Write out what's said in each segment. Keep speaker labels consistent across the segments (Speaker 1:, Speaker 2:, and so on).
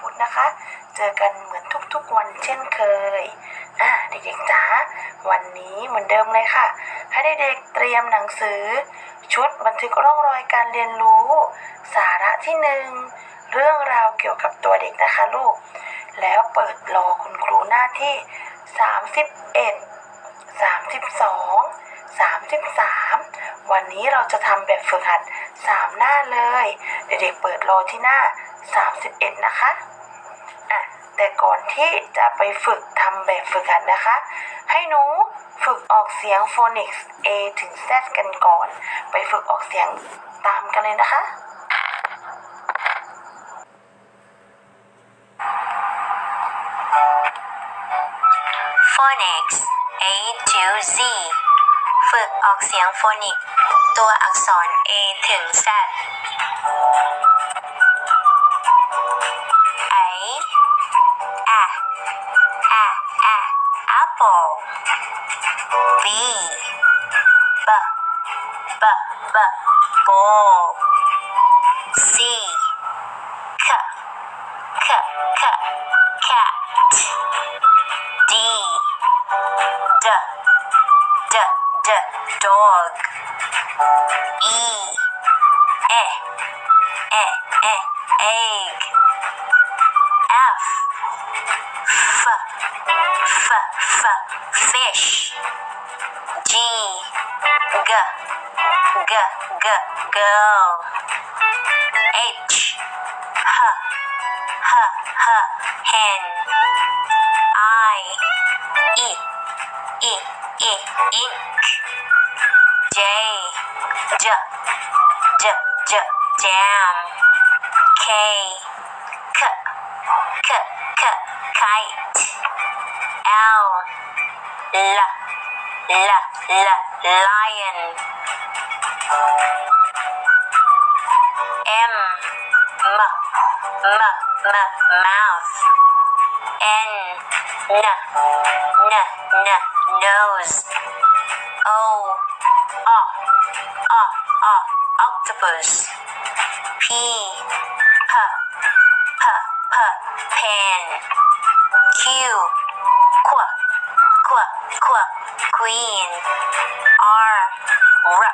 Speaker 1: พุธนะคะ เจอกันเหมือนทุกๆวันเช่นเคย อ่าเด็กๆจ๋า วันนี้เหมือนเดิมเลยค่ะ ให้เด็กๆเตรียมหนังสือ ชุดบันทึกร่องรอยการเรียนรู้ สาระที่หนึ่งเรื่องราวเกี่ยวกับตัวเด็กนะคะลูก แล้วเปิดรอคุณครูหน้าที่ 31 32 33 วันนี้เราจะทำแบบฝึกหัด 3 หน้าเลย เด็กๆเปิดรอที่หน้า 31 นะคะอะแต่ก่อนที่จะไปฝึกทำแบบฝึกหัดนะคะ ให้หนูฝึกออกเสียงโฟนิกส์ A ถึง Z กันก่อน ไปฝึกออกเสียงตามกันเลยนะคะ
Speaker 2: phonics A to Z ฝึกออกเสียงโฟนิก ตัวอักษร A ถึง Z apple B B B B ball C C C C cat D D D D dog E E E E egg F F F fish G G G G girl H H H H hen I E E E ink J J J J jam K K K kite L. L. L. L. Lion. M. M. M. M. Mouth. N. N. N. N. Nose. O. O O O octopus. P. P. P. P. Pen Q Qu Qu Qu queen R R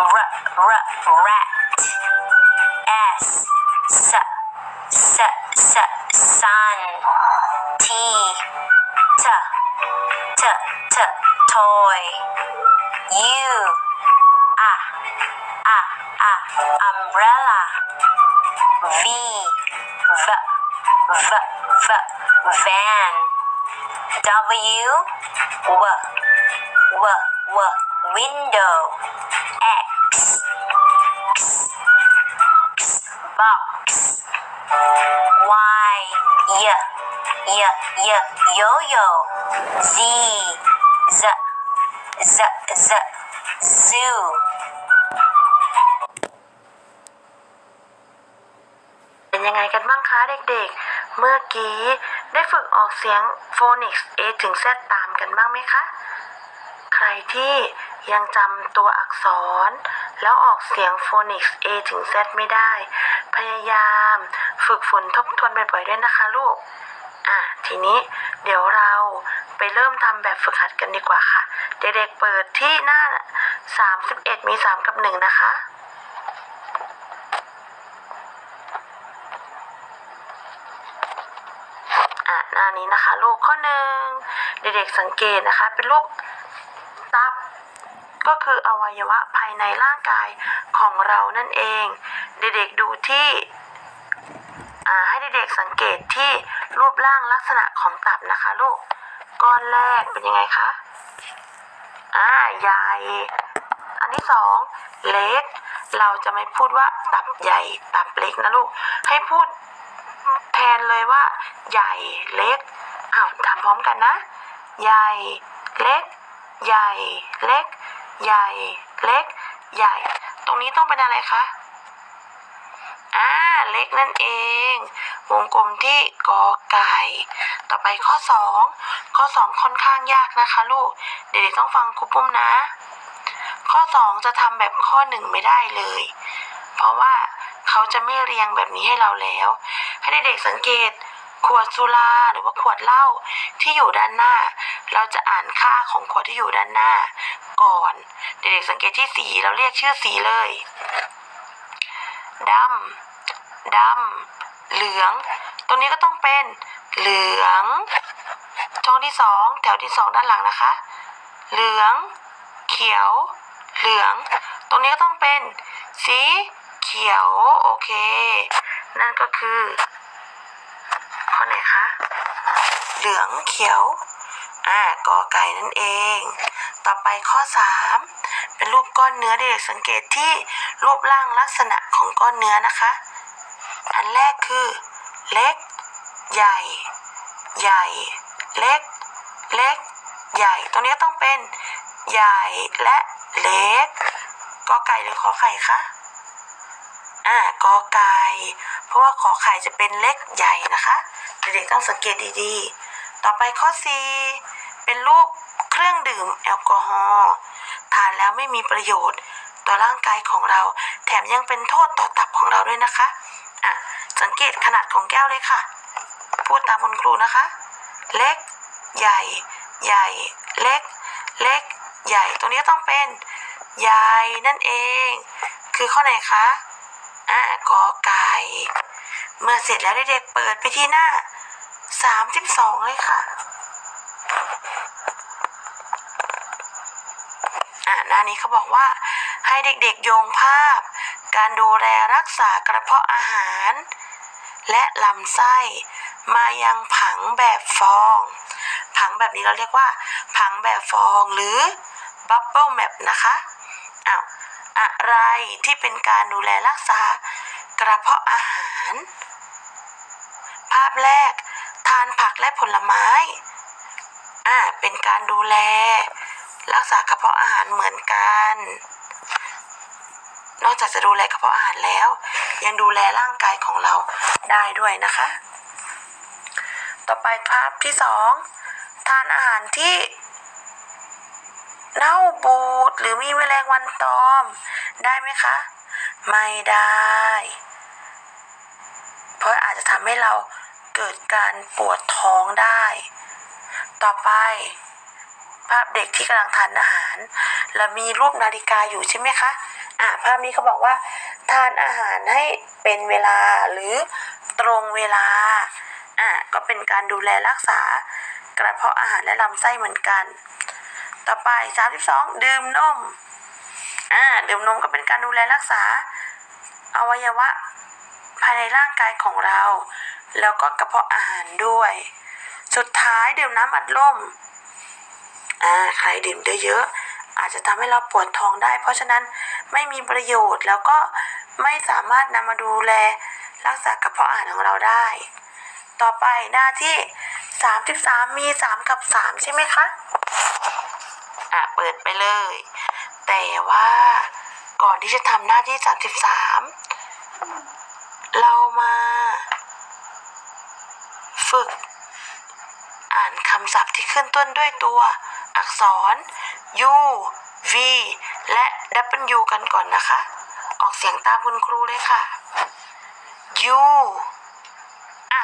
Speaker 2: R R rat S S S S sun T T T T toy U A A A umbrella V V V V van W W W W window X X X box Y Y Y Y yo-yo Z Z Z Z zoo
Speaker 1: เป็นยังไงกันบ้างคะเด็กๆ เมื่อกี้ได้ฝึกออกเสียงโฟนิกส์ A ถึง Z ตามกันบ้างไหมคะ ใครที่ยังจำตัวอักษร แล้วออกเสียงโฟนิกส์ A ถึง Z ไม่ได้ พยายามฝึกฝนทบทวนบ่อยๆด้วยนะคะลูก อะ ทีนี้เดี๋ยวเราไปเริ่มทำแบบฝึกหัดกันดีกว่าค่ะ เด็กๆเปิดที่หน้า 31 มี 3 กับ 1 นะคะ อะหน้านี้นะคะ ลูกข้อหนึ่งเด็กๆสังเกตนะคะ เป็นลูกตับก็คืออวัยวะภายในร่างกายของเรานั่นเอง เด็กๆดูที่ให้เด็กๆสังเกตที่รูปร่างลักษณะของตับนะคะ ลูกก้อนแรกเป็นยังไงคะอ่าใหญ่ อันที่สองเล็ก เราจะไม่พูดว่าตับใหญ่ตับเล็กนะลูก ให้พูด นเลยว่า ใหญ่เล็กอ้าวทำพร้อมกันนะ ใหญ่เล็ก ใหญ่เล็ก ใหญ่เล็ก ใหญ่ ตรงนี้ต้องเป็นอะไรคะอ่าเล็กนั่นเอง วงกลมที่กอไก่ ต่อไปข้อสองข้อสองค่อนข้างยากนะคะ ลูก เดี๋ยวๆต้องฟังครูปุ้มนะ ข้อสองจะทำแบบข้อหนึ่งไม่ได้เลย เพราะว่าเขาจะไม่เรียงแบบนี้ให้เราแล้ว ให้เด็กๆสังเกต ขวดสุราหรือว่าขวดเหล้าที่อยู่ด้านหน้า เราจะอ่านค่าของขวดที่อยู่ด้านหน้า ก่อน เด็กๆสังเกตที่สีเราเรียกชื่อสีเลยดำดำเหลือง ตรงนี้ก็ต้องเป็นเหลืองช่องที่สองแถวที่สองด้านหลังนะคะ เหลือง เขียว เหลือง ตรงนี้ก็ต้องเป็นสีเขียว โอเค นั่นก็คือข้อ ไหนคะ เหลืองเขียว อ่ากอไก่นั่นเอง ต่อไปข้อ 3 เป็นรูปก้อนเนื้อเด็กสังเกตที่รูปร่างลักษณะของก้อนเนื้อนะคะ อันแรกคือ เล็ก ใหญ่ ใหญ่ เล็ก เล็ก ใหญ่ ตรงนี้ต้องเป็นใหญ่และเล็กกอไก่หรือขอไข่คะอ่ากอไก่ เพราะว่าขอไข่จะเป็นเล็กใหญ่นะคะ เด็กๆต้องสังเกตดีๆ ต่อไปข้อ4เป็นรูปเครื่องดื่มแอลกอฮอล์ทานแล้วไม่มีประโยชน์ต่อร่างกายของเรา แถมยังเป็นโทษต่อตับของเราด้วยนะคะอะสังเกตขนาดของแก้วเลยค่ะ พูดตามคุณครูนะคะ เล็ก ใหญ่ ใหญ่ เล็ก เล็ก ใหญ่ ตรงนี้ต้องเป็น ใหญ่นั่นเอง คือข้อไหนคะอ่ากอไก่ เมื่อเสร็จแล้วเด็กๆเปิดไปที่หน้า 32 เลยค่ะอ่าหน้านี้เขาบอกว่าให้เด็กๆโยงภาพ การดูแลรักษากระเพาะอาหาร และลำไส้ มายังผังแบบฟอง ผังแบบนี้เราเรียกว่า ผังแบบฟองหรือ Bubble Map นะคะอ้าวอะไรที่เป็นการดูแลรักษากระเพาะอาหาร แรก ทานผักและผลไม้ อ่า เป็นการดูแล รักษากระเพาะอาหารเหมือนกัน นอกจากจะดูแลกระเพาะอาหารแล้ว ยังดูแลร่างกายของเราได้ด้วยนะคะ ต่อไปภาพที่สองทานอาหารที่เน่าบูดหรือมีแมลงวันตอม ได้ไหมคะ ไม่ได้ เพราะอาจจะทำให้เรา เกิดการปวดท้องได้ ต่อไป ภาพเด็กที่กำลังทานอาหาร แล้วมีรูปนาฬิกาอยู่ใช่ไหมคะอะภาพนี้เขาบอกว่า ทานอาหารให้เป็นเวลาหรือตรงเวลาอะก็เป็นการดูแลรักษากระเพาะอาหารและลำไส้เหมือนกัน ต่อไป 32 ดื่มนมอ่าดื่มนมก็เป็นการดูแลรักษา อวัยวะ ภายในร่างกายของเรา แล้วก็กระเพาะอาหารด้วย สุดท้ายดื่มน้ำอัดลมอ่าใครดื่มได้เยอะ อาจจะทำให้เราปวดท้องได้ เพราะฉะนั้นไม่มีประโยชน์แล้วก็ไม่สามารถนำมาดูแลรักษากระเพาะอาหารของเราได้ ต่อไปหน้าที่ 33 มี 3 กับ 3 ใช่ไหมคะ อะ เปิดไปเลย แต่ว่าก่อนที่จะทำหน้าที่ 33 เรามา ฝึก อ่านคำศัพท์ที่ขึ้นต้นด้วยตัว อักษร U V และ W กันก่อนนะคะ ออกเสียงตามคุณครูเลยค่ะ U อะ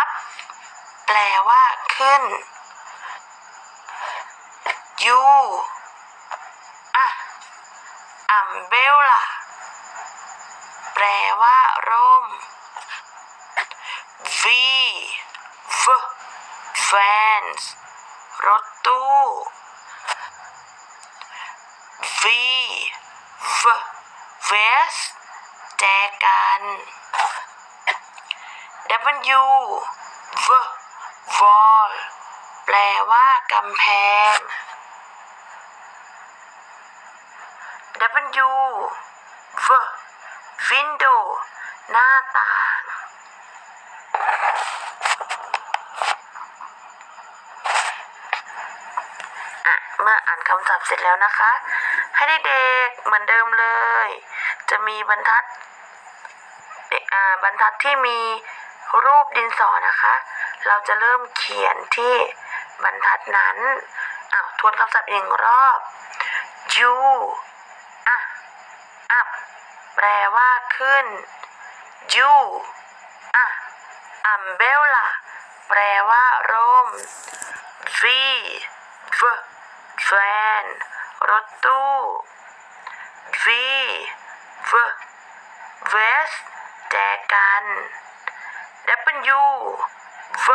Speaker 1: up แปลว่าขึ้น U อะ umbrella แปลว่าร่ม V V vans รถตู้ V V vest แจกัน W V wall แปลว่ากำแพง W V window หน้าต่าง เมื่ออ่านคำศัพท์เสร็จแล้วนะคะ ให้เด็กๆเหมือนเดิมเลย จะมีบรรทัดบรรทัดที่มีรูปดินสอนะคะ เราจะเริ่มเขียนที่บรรทัดนั้นอ้าวทวนคำศัพท์อีกหนึ่งรอบ you อะ up แปลว่าขึ้น U อะ umbrella แปลว่าร่ม รถตู้ V V vest แจกัน W V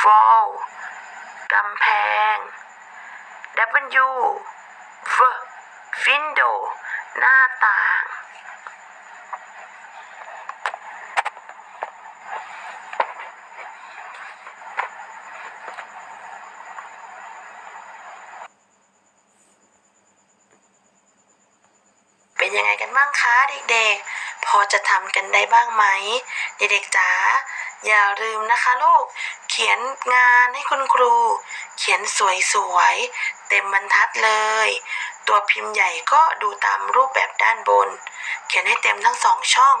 Speaker 1: wall กำแพง W V window หน้าต่าง เป็น ยังไงกันบ้างคะเด็กๆ พอจะทำกันได้บ้างไหม เด็กๆจ๋าอย่าลืมนะคะลูก เขียนงานให้คุณครู เขียนสวยๆ เต็มบรรทัดเลย ตัวพิมพ์ใหญ่ก็ดูตามรูปแบบด้านบน เขียนให้เต็มทั้งสองช่อง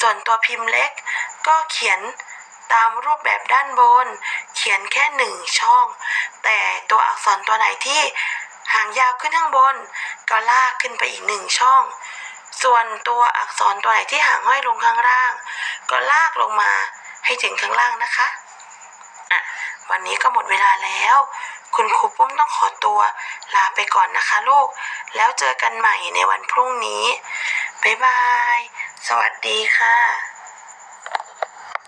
Speaker 1: ส่วนตัวพิมพ์เล็กก็เขียนตามรูปแบบด้านบน เขียนแค่หนึ่งช่อง แต่ตัวอักษรตัวไหนที่ หางยาวขึ้นข้างบน ก็ลากขึ้นไปอีกหนึ่งช่อง ส่วนตัวอักษรตัวไหนที่หางห้อยลงข้างล่าง ก็ลากลงมาให้ถึงข้างล่างนะคะอะวันนี้ก็หมดเวลาแล้ว คุณครูปุ้มต้องขอตัวลาไปก่อนนะคะลูก แล้วเจอกันใหม่ในวันพรุ่งนี้ บ๊ายบาย สวัสดีค่ะ